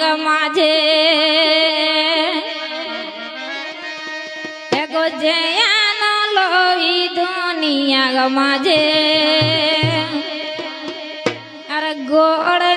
গো মাঝে। এগো জয়ান লই দুনিয়া মাঝে। আর গোড়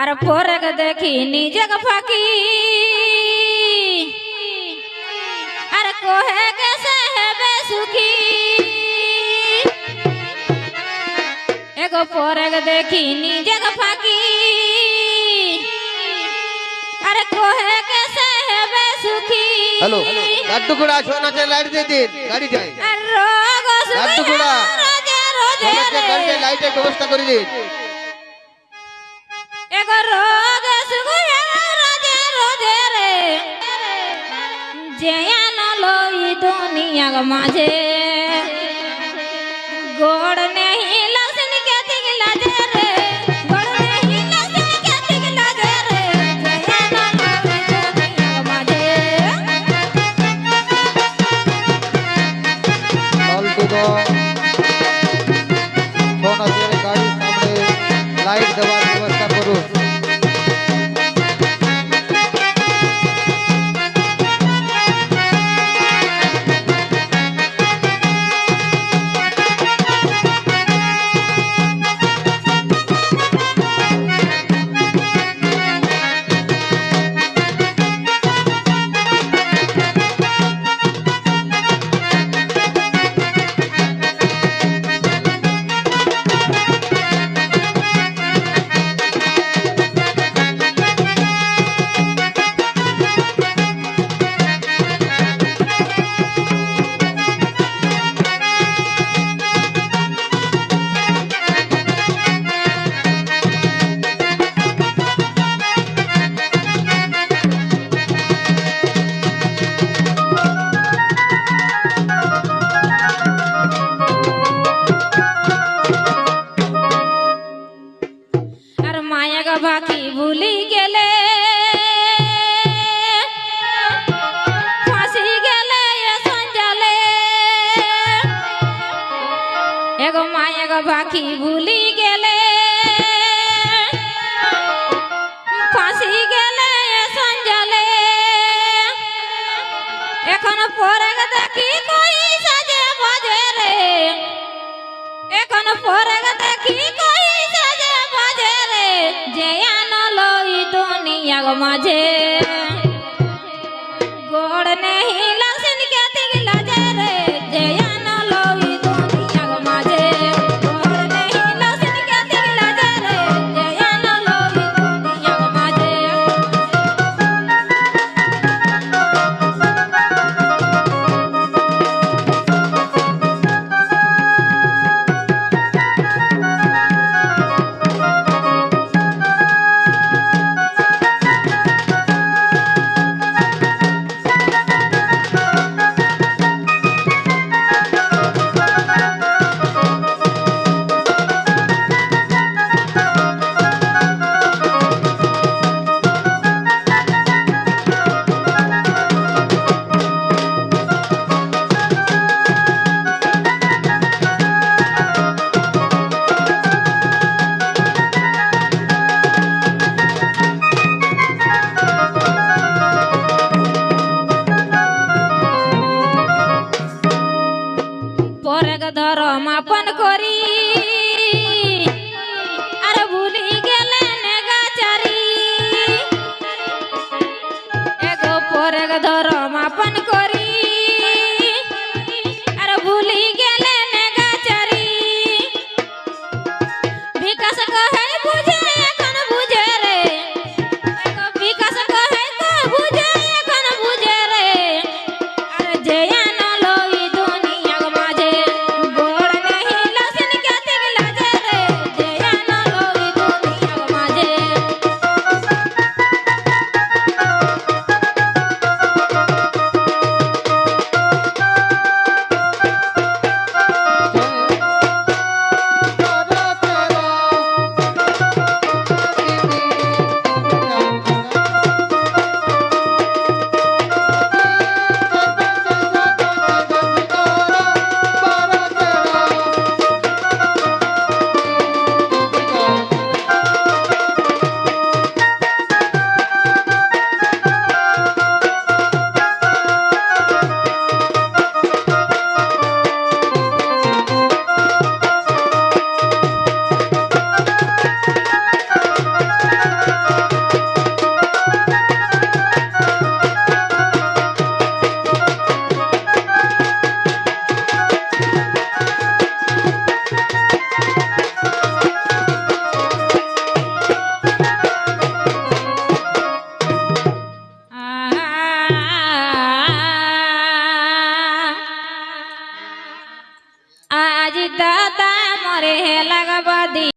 আর পরেক দেখি নিজেক ফাঁকি। আর কোহে কেসে হেবে সুখী। এগো পরেক দেখি নিজেক ফাঁকি। আর কোহে কেসে হেবে সুখী। হ্যালো লাড্ডু গোড়া সোনাতে লাইট দিয়ে দিন গাড়ি যায় আর রোগ লাড্ডু রে। লাইটের ব্যবস্থা করে দিন। মাঝে গোড় নেই লসন কে দিগলা গাড়ি সামনে লাইট পরে দেখি কই সাজে বাজে রে? যে মাঝে। গোড় নেহি লসন ಕೊರಗ ದೊರ ಮಾಪನ